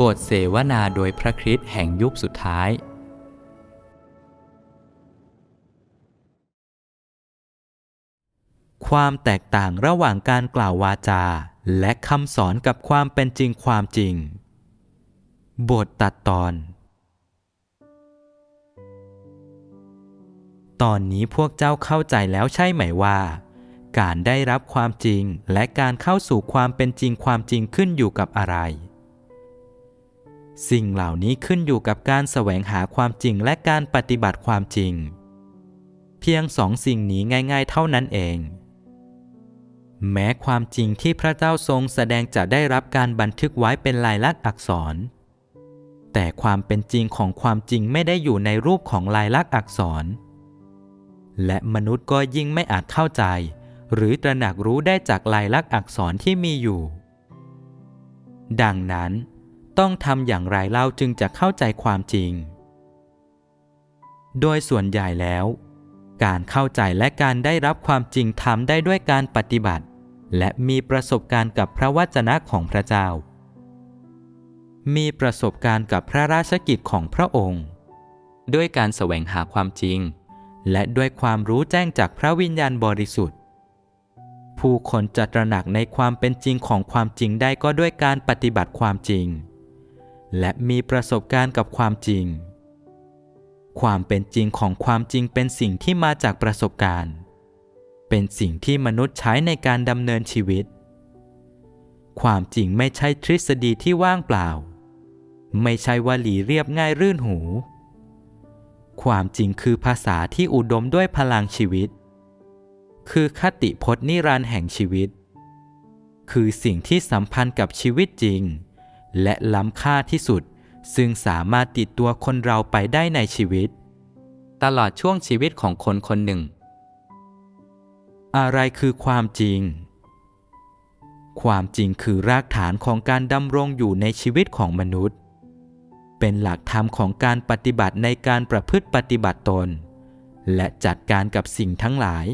บทเสวนาโดยพระคริสต์แห่งยุคสุดท้าย ความแตกต่างระหว่างการกล่าววาจา และคำสอนกับความเป็นจริงความจริง บทตัดตอน ตอนนี้พวกเจ้าเข้าใจแล้วใช่ไหมว่า การได้รับความจริงและการเข้าสู่ความเป็นจริงความจริงขึ้นอยู่กับอะไร สิ่งเหล่านี้ขึ้นอยู่กับการแสวงหาความจริงและการปฏิบัติความจริง เพียงสองสิ่งนี้ง่ายๆ เท่านั้นเอง แม้ความจริงที่พระเจ้าทรงแสดงจะได้รับการบันทึกไว้เป็นลายลักษณ์อักษร แต่ความเป็นจริงของความจริงไม่ได้อยู่ในรูปของลายลักษณ์อักษร และมนุษย์ก็ยิ่งไม่อาจเข้าใจ หรือตระหนักรู้ได้จากลายลักษณ์อักษรที่มีอยู่ ดังนั้น ต้องทำอย่างไรเล่าจึงจะเข้าใจความจริง โดยส่วนใหญ่แล้ว การเข้าใจและการได้รับความจริงทำได้ด้วยการปฏิบัติ และมีประสบการณ์กับพระวจนะของพระเจ้า มีประสบการณ์กับพระราชกิจของพระองค์ ด้วยการแสวงหาความจริง และด้วยความรู้แจ้งจากพระวิญญาณบริสุทธิ์ผู้คนจะตระหนักในความเป็นจริงของความจริงได้ก็ด้วยการปฏิบัติความจริง และมีประสบการณ์กับความจริง ความเป็นจริงของความจริงเป็นสิ่งที่มาจากประสบการณ์ เป็นสิ่งที่มนุษย์ใช้ในการดำเนินชีวิต ความจริงไม่ใช่ทฤษฎีที่ว่างเปล่า ไม่ใช่วลีเรียบง่ายรื่นหู ความจริงคือภาษาที่อุดมด้วยพลังชีวิต คือคติพจน์นิรันดร์แห่งชีวิต คือสิ่งที่สัมพันธ์กับชีวิตจริง และล้ำค่าที่สุด ซึ่งสามารถติดตัวคนเราไปได้ในชีวิต ตลอดช่วงชีวิตของคนคนหนึ่ง อะไรคือความจริง ความจริงคือรากฐานของการดำรงอยู่ในชีวิตของมนุษย์ เป็นหลักธรรมของการปฏิบัติในการประพฤติปฏิบัติตน และจัดการกับสิ่งทั้งหลาย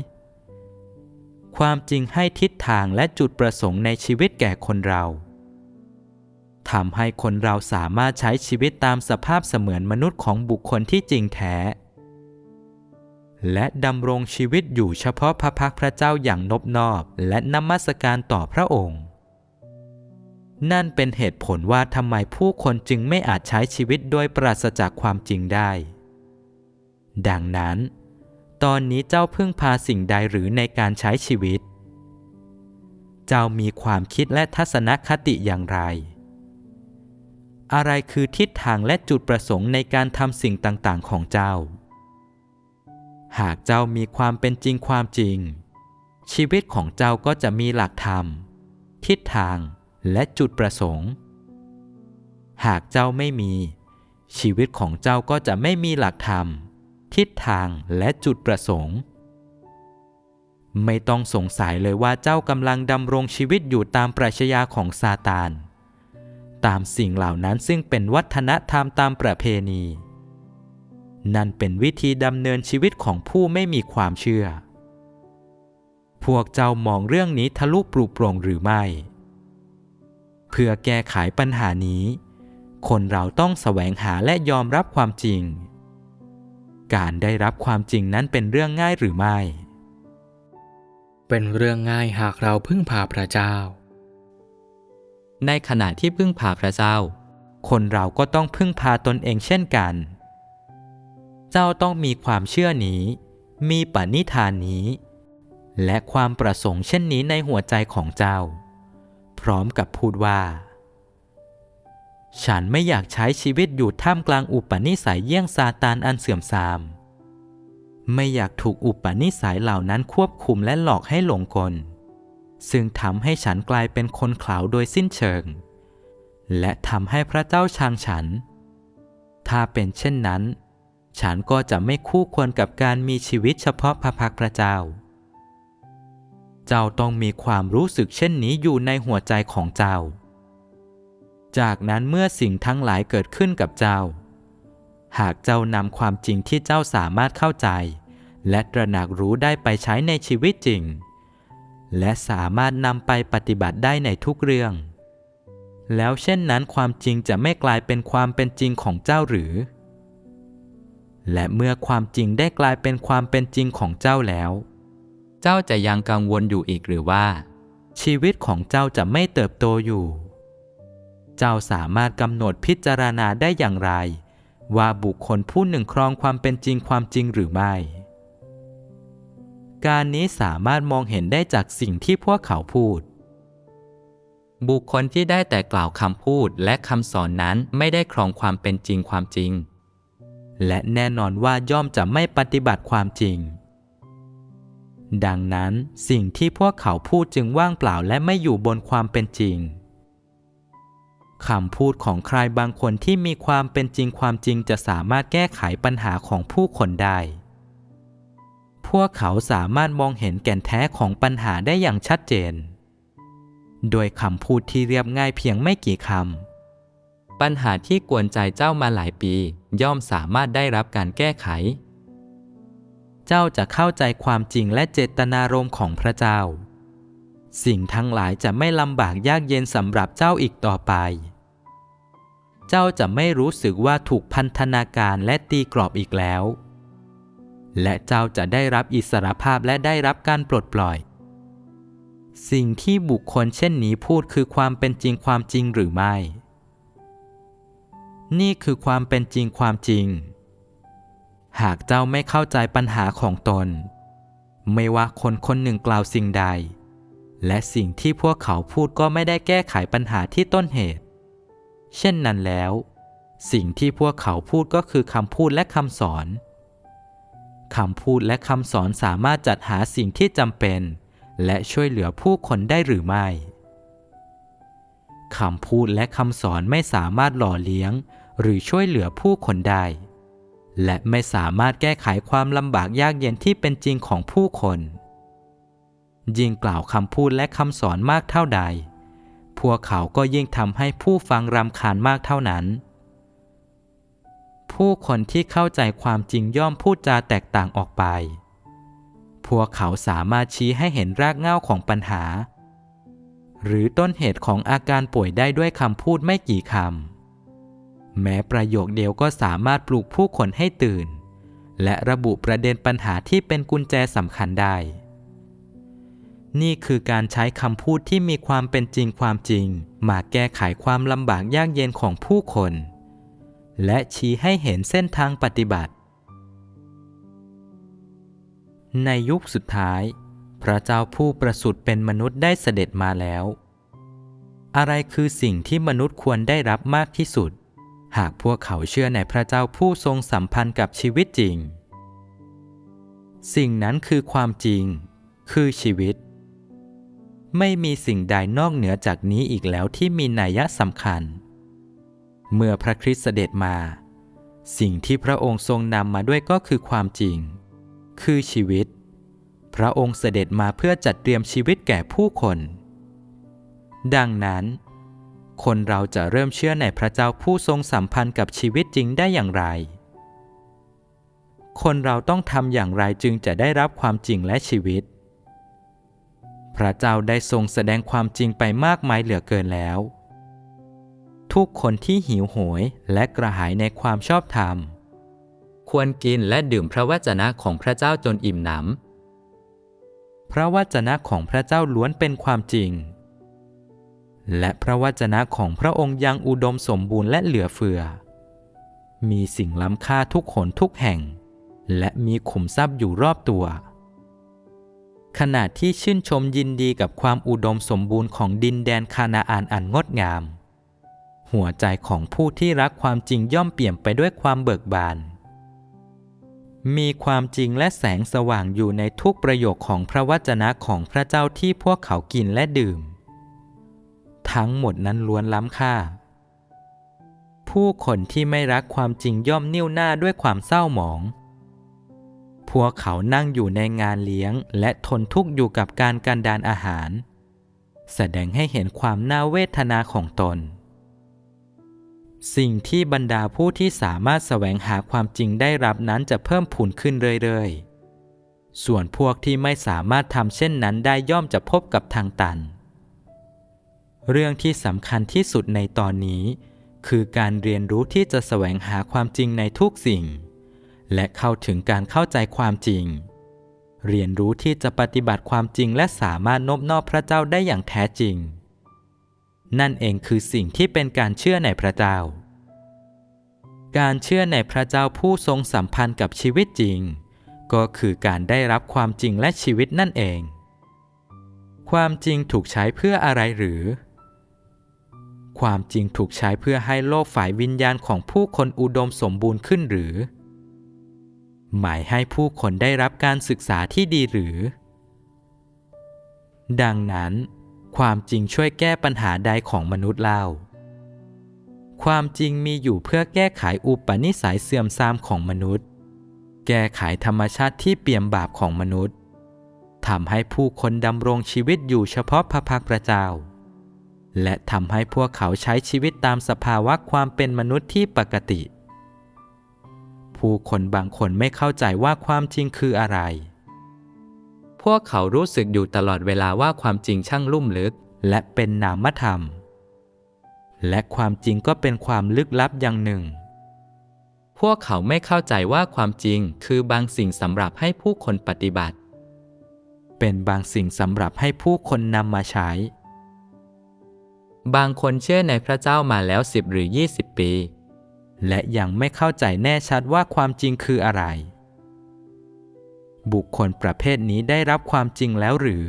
ความจริงให้ทิศทางและจุดประสงค์ในชีวิตแก่คนเรา ทำให้คนเราสามารถใช้ชีวิตตามสภาพเสมือนมนุษย์ของบุคคลที่จริงแท้ และดำรงชีวิตอยู่เฉพาะพระพักพระเจ้าอย่างนบนอบ และนมัสการต่อพระองค์ นั่นเป็นเหตุผลว่าทำไมผู้คนจึงไม่อาจใช้ชีวิตโดยปราศจากความจริงได้ ดังนั้น ตอนนี้เจ้าพึ่งพาสิ่งใดหรือในการใช้ชีวิต เจ้ามีความคิดและทัศนคติอย่างไร อะไรคือทิศทางและจุดประสงค์ในการทำสิ่งต่างๆ ของเจ้า หากเจ้ามีความเป็นจริงความจริง ชีวิตของเจ้าก็จะมีหลักธรรม ทิศทางและจุดประสงค์ หากเจ้าไม่มี ชีวิตของเจ้าก็จะไม่มีหลักธรรม ทิศทางและจุดประสงค์ ไม่ต้องสงสัยเลยว่าเจ้ากำลังดำรงชีวิตอยู่ตามปรัชญาของซาตาน ตามสิ่งเหล่านั้นซึ่งเป็นวัฒนธรรมตามประเพณี นั่นเป็นวิธีดำเนินชีวิตของผู้ไม่มีความเชื่อ พวกเจ้ามองเรื่องนี้ทะลุปลุกปร่งหรือไม่ เพื่อแก้ไขปัญหานี้ คนเราต้องแสวงหาและยอมรับความจริง การได้รับความจริงนั้นเป็นเรื่องง่ายหรือไม่ เป็นเรื่องง่ายหากเราพึ่งพาพระเจ้า ในขณะที่พึ่งพาพระเจ้า คนเราก็ต้องพึ่งพาตนเองเช่นกัน เจ้าต้องมีความเชื่อนี้ มีปณิธานนี้ และความประสงค์เช่นนี้ในหัวใจของเจ้า พร้อมกับพูดว่า ฉันไม่อยากใช้ชีวิตอยู่ท่ามกลางอุปนิสัยเยี่ยงซาตานอันเสื่อมทราม ไม่อยากถูกอุปนิสัยเหล่านั้นควบคุมและหลอกให้หลงกล ซึ่งทำให้ฉันกลายเป็นคนขลาโดยสิ้นเชิง และทำให้พระเจ้าชังฉัน ถ้าเป็นเช่นนั้น ฉันก็จะไม่คู่ควรกับการมีชีวิตเฉพาะพระพักพระเจ้า เจ้าต้องมีความรู้สึกเช่นนี้อยู่ในหัวใจของเจ้า จากนั้นเมื่อสิ่งทั้งหลายเกิดขึ้นกับเจ้า หากเจ้านำความจริงที่เจ้าสามารถเข้าใจ และตระหนักรู้ได้ไปใช้ในชีวิตจริง และสามารถนำไปปฏิบัติได้ในทุกเรื่อง แล้วเช่นนั้นความจริงจะไม่กลายเป็นความเป็นจริงของเจ้าหรือ และเมื่อความจริงได้กลายเป็นความเป็นจริงของเจ้าแล้ว เจ้าจะยังกังวลอยู่อีกหรือว่า ชีวิตของเจ้าจะไม่เติบโตอยู่ เจ้าสามารถกำหนดพิจารณาได้อย่างไร ว่าบุคคลผู้หนึ่งครองความเป็นจริงความจริงหรือไม่ การนี้สามารถมองเห็นได้จากสิ่งที่พวกเขาพูด บุคคลที่ได้แต่กล่าวคำพูดและคำสอนนั้นไม่ได้ครองความเป็นจริงความจริง และแน่นอนว่าย่อมจะไม่ปฏิบัติความจริง ดังนั้นสิ่งที่พวกเขาพูดจึงว่างเปล่าและไม่อยู่บนความเป็นจริงคำพูดของใครบางคนที่มีความเป็นจริงความจริงจะสามารถแก้ไขปัญหาของผู้คนได้ พวกเขาสามารถมองเห็นแก่นแท้ของปัญหาได้อย่างชัดเจน โดยคำพูดที่เรียบง่ายเพียงไม่กี่คำ ปัญหาที่กวนใจเจ้ามาหลายปี ย่อมสามารถได้รับการแก้ไข เจ้าจะเข้าใจความจริงและเจตนารมณ์ของพระเจ้า สิ่งทั้งหลายจะไม่ลำบากยากเย็นสำหรับเจ้าอีกต่อไป เจ้าจะไม่รู้สึกว่าถูกพันธนาการและตีกรอบอีกแล้ว และเจ้าจะได้รับอิสรภาพและได้รับการปลดปล่อย สิ่งที่บุคคลเช่นนี้พูดคือความเป็นจริงความจริงหรือไม่ นี่คือความเป็นจริงความจริง หากเจ้าไม่เข้าใจปัญหาของตน ไม่ว่าคนคนหนึ่งกล่าวสิ่งใด และสิ่งที่พวกเขาพูดก็ไม่ได้แก้ไขปัญหาที่ต้นเหตุ เช่นนั้นแล้ว สิ่งที่พวกเขาพูดก็คือคำพูดและคำสอน คำพูดและคำสอนสามารถจัดหาสิ่งที่จำเป็น และช่วยเหลือผู้คนได้หรือไม่ คำพูดและคำสอนไม่สามารถหล่อเลี้ยง หรือช่วยเหลือผู้คนได้ และไม่สามารถแก้ไขความลำบากยากเย็นที่เป็นจริงของผู้คน ยิ่งกล่าวคำพูดและคำสอนมากเท่าใด พวกเขาก็ยิ่งทำให้ผู้ฟังรำคาญมากเท่านั้น ผู้คนที่เข้าใจความจริงย่อมพูดจาแตกต่างออกไป พวกเขาสามารถชี้ให้เห็นรากเหง้าของปัญหา หรือต้นเหตุของอาการป่วยได้ด้วยคำพูดไม่กี่คำ แม้ประโยคเดียวก็สามารถปลุกผู้คนให้ตื่น และระบุประเด็นปัญหาที่เป็นกุญแจสำคัญได้ นี่คือการใช้คำพูดที่มีความเป็นจริงความจริง มาแก้ไขความลำบากยากเย็นของผู้คน และชี้ให้เห็นเส้นทางปฏิบัติ ในยุคสุดท้าย พระเจ้าผู้ประสูติเป็นมนุษย์ได้เสด็จมาแล้ว อะไรคือสิ่งที่มนุษย์ควรได้รับมากที่สุด หากพวกเขาเชื่อในพระเจ้าผู้ทรงสัมพันธ์กับชีวิตจริง สิ่งนั้นคือความจริง คือชีวิต ไม่มีสิ่งใดนอกเหนือจากนี้อีกแล้วที่มีนัยสำคัญ เมื่อพระคริสต์เสด็จมา สิ่งที่พระองค์ทรงนำมาด้วยก็คือความจริง คือชีวิต พระองค์เสด็จมาเพื่อจัดเตรียมชีวิตแก่ผู้คน ดังนั้น คนเราจะเริ่มเชื่อในพระเจ้าผู้ทรงสัมพันธ์กับชีวิตจริงได้อย่างไร คนเราต้องทำอย่างไรจึงจะได้รับความจริงและชีวิต พระเจ้าได้ทรงแสดงความจริงไปมากมายเหลือเกินแล้ว ทุกคนที่หิวโหยและกระหายในความชอบธรรม ควรกินและดื่มพระวจนะของพระเจ้าจนอิ่มหนำ พระวจนะของพระเจ้าล้วนเป็นความจริง และพระวจนะของพระองค์ยังอุดมสมบูรณ์และเหลือเฟือ มีสิ่งล้ำค่าทุกหนทุกแห่ง และมีขุมทรัพย์อยู่รอบตัว ขณะที่ชื่นชมยินดีกับความอุดมสมบูรณ์ของดินแดนคานาอานอันงดงาม หัวใจของผู้ที่รักความจริงย่อมเปี่ยมไปด้วยความเบิกบาน มีความจริงและแสงสว่างอยู่ในทุกประโยคของพระวจนะของพระเจ้าที่พวกเขากินและดื่ม ทั้งหมดนั้นล้วนล้ำค่า ผู้คนที่ไม่รักความจริงย่อมนิ่วหน้าด้วยความเศร้าหมอง พวกเขานั่งอยู่ในงานเลี้ยงและทนทุกข์อยู่กับการกันดานอาหาร แสดงให้เห็นความน่าเวทนาของตน สิ่งที่บรรดาผู้ที่สามารถแสวงหาความจริงได้รับนั้นจะเพิ่มผุนขึ้นเรื่อยๆ ส่วนพวกที่ไม่สามารถทำเช่นนั้นได้ย่อมจะพบกับทางตัน เรื่องที่สำคัญที่สุดในตอนนี้ คือการเรียนรู้ที่จะแสวงหาความจริงในทุกสิ่ง และเข้าถึงการเข้าใจความจริง เรียนรู้ที่จะปฏิบัติความจริงและสามารถนบนอบพระเจ้าได้อย่างแท้จริง นั่นเองคือสิ่งที่เป็นการเชื่อในพระเจ้า การเชื่อในพระเจ้าผู้ทรงสัมพันธ์กับชีวิตจริง ก็คือการได้รับความจริงและชีวิตนั่นเอง ความจริงถูกใช้เพื่ออะไรหรือ ความจริงถูกใช้เพื่อให้โลกฝ่ายวิญญาณของผู้คนอุดมสมบูรณ์ขึ้นหรือ หมายให้ผู้คนได้รับการศึกษาที่ดีหรือ ดังนั้น ความจริงช่วยแก้ปัญหาใดของมนุษย์เล่า ความจริงมีอยู่เพื่อแก้ไขอุปนิสัยเสื่อมทรามของมนุษย์ แก้ไขธรรมชาติที่เปี่ยมบาปของมนุษย์ทำให้ผู้คนดำรงชีวิตอยู่เฉพาะพระพักตร์พระเจ้า และทำให้พวกเขาใช้ชีวิตตามสภาวะความเป็นมนุษย์ที่ปกติ ผู้คนบางคนไม่เข้าใจว่าความจริงคืออะไร พวกเขารู้สึกอยู่ตลอดเวลาว่าความจริงช่างลุ่มลึก และเป็นนามธรรม และความจริงก็เป็นความลึกลับอย่างหนึ่ง พวกเขาไม่เข้าใจว่าความจริงคือบางสิ่งสำหรับให้ผู้คนปฏิบัติ เป็นบางสิ่งสำหรับให้ผู้คนนำมาใช้ บางคนเชื่อในพระเจ้ามาแล้ว10หรือ 20 ปี และยังไม่เข้าใจแน่ชัดว่าความจริงคืออะไร บุคคลประเภทนี้ได้รับความจริงแล้วหรือ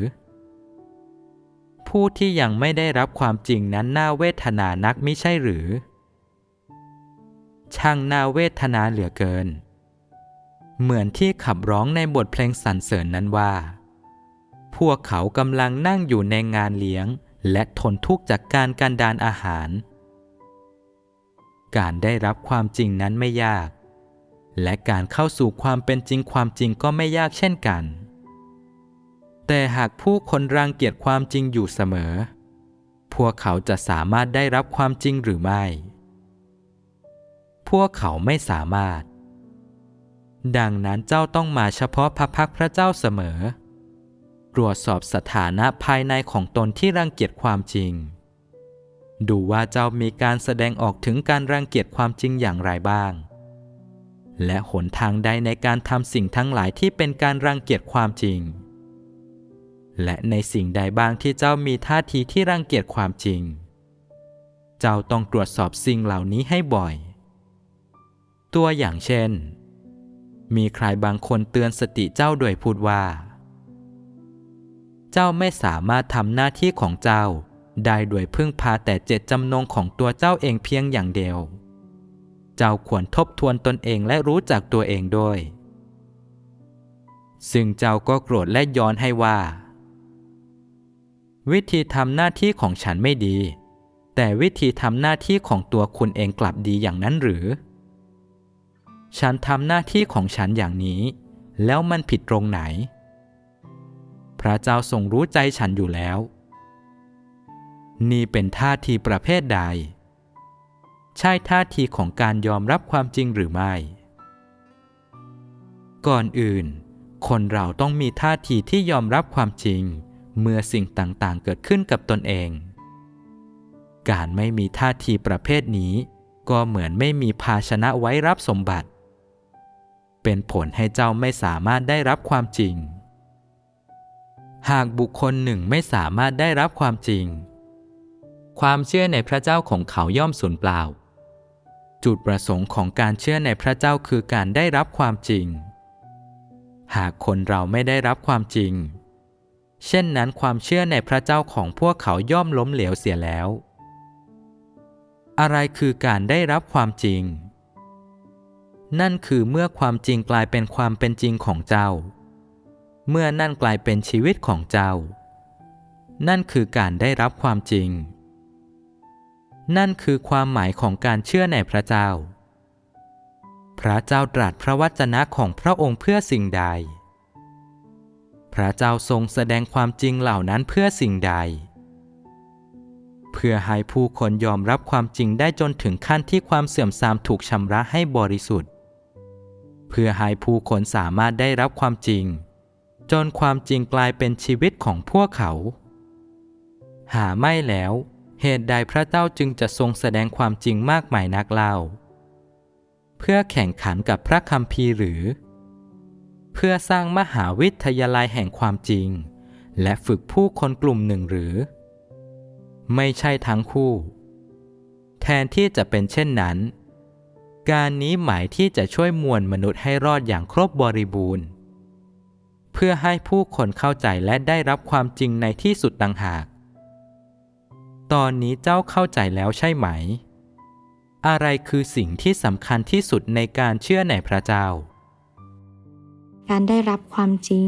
ผู้ที่ยังไม่ได้รับความจริงนั้นน่าเวทนานักไม่ใช่หรือ ช่างน่าเวทนาเหลือเกิน เหมือนที่ขับร้องในบทเพลงสรรเสริญนั้นว่า พวกเขากำลังนั่งอยู่ในงานเลี้ยง และทนทุกข์จากการกันดานอาหาร การได้รับความจริงนั้นไม่ยาก และการเข้าสู่ความเป็นจริงความจริงก็ไม่ยากเช่นกัน แต่หากผู้คนรังเกียจความจริงอยู่เสมอ พวกเขาจะสามารถได้รับความจริงหรือไม่ พวกเขาไม่สามารถ ดังนั้นเจ้าต้องมาเฉพาะพระพักพระเจ้าเสมอ ตรวจสอบสถานะภายในของตนที่รังเกียจความจริง ดูว่าเจ้ามีการแสดงออกถึงการรังเกียจความจริงอย่างไรบ้าง และหนทางใดในการทำสิ่งทั้งหลายที่เป็นการรังเกียจความจริง และในสิ่งใดบ้างที่เจ้ามีท่าทีที่รังเกียจความจริง เจ้าต้องตรวจสอบสิ่งเหล่านี้ให้บ่อย ตัวอย่างเช่น มีใครบางคนเตือนสติเจ้าโดยพูดว่า เจ้าไม่สามารถทำหน้าที่ของเจ้าได้โดยพึ่งพาแต่เจตจำนงของตัวเจ้าเองเพียงอย่างเดียว เจ้าควรทบทวนตนเองและรู้จักตัวเองด้วย ซึ่งเจ้าก็โกรธและย้อนให้ว่า วิธีทำหน้าที่ของฉันไม่ดี แต่วิธีทำหน้าที่ของตัวคุณเองกลับดีอย่างนั้นหรือ ฉันทำหน้าที่ของฉันอย่างนี้ แล้วมันผิดตรงไหน พระเจ้าทรงรู้ใจฉันอยู่แล้ว นี่เป็นท่าทีประเภทใด ใช่ท่าทีของการยอมรับความจริงหรือไม่ ก่อนอื่น คนเราต้องมีท่าทีที่ยอมรับความจริง เมื่อสิ่งต่างๆ เกิดขึ้นกับตนเอง การไม่มีท่าทีประเภทนี้ ก็เหมือนไม่มีภาชนะไว้รับสมบัติ เป็นผลให้เจ้าไม่สามารถได้รับความจริง หากบุคคลหนึ่งไม่สามารถได้รับความจริงความเชื่อในพระเจ้าของเขาย่อมสูญเปล่า จุดประสงค์ของการเชื่อในพระเจ้าคือการได้รับความจริง หากคนเราไม่ได้รับความจริง เช่นนั้นความเชื่อในพระเจ้าของพวกเขาย่อมล้มเหลวเสียแล้ว อะไรคือการได้รับความจริง นั่นคือเมื่อความจริงกลายเป็นความเป็นจริงของเจ้า เมื่อนั่นกลายเป็นชีวิตของเจ้า นั่นคือการได้รับความจริง นั่นคือความหมายของการเชื่อในพระเจ้า พระเจ้าตรัสพระวจนะของพระองค์เพื่อสิ่งใด พระเจ้าทรงแสดงความจริงเหล่านั้นเพื่อสิ่งใด เพื่อให้ผู้คนยอมรับความจริงได้จนถึงขั้นที่ความเสื่อมทรามถูกชำระให้บริสุทธิ์ เพื่อให้ผู้คนสามารถได้รับความจริง จนความจริงกลายเป็นชีวิตของพวกเขา หาไม่แล้ว เหตุใดพระเจ้าจึงจะทรงแสดงความจริงมากมายนักเล่า เพื่อแข่งขันกับพระคัมภีร์หรือ เพื่อสร้างมหาวิทยาลัยแห่งความจริง และฝึกผู้คนกลุ่มหนึ่งหรือ ไม่ใช่ทั้งคู่ แทนที่จะเป็นเช่นนั้น การนี้หมายที่จะช่วยมวลมนุษย์ให้รอดอย่างครบบริบูรณ์ เพื่อให้ผู้คนเข้าใจและได้รับความจริงในที่สุดต่างหาก ตอนนี้เจ้าเข้าใจแล้วใช่ไหม อะไรคือสิ่งที่สำคัญที่สุดในการเชื่อในพระเจ้า การได้รับความจริง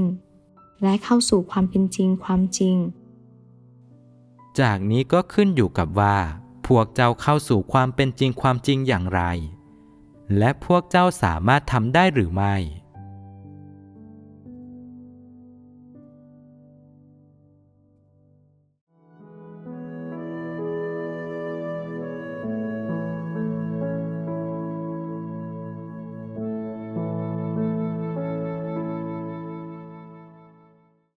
และเข้าสู่ความเป็นจริงความจริง จากนี้ก็ขึ้นอยู่กับว่า พวกเจ้าเข้าสู่ความเป็นจริงความจริงอย่างไร และพวกเจ้าสามารถทำได้หรือไม่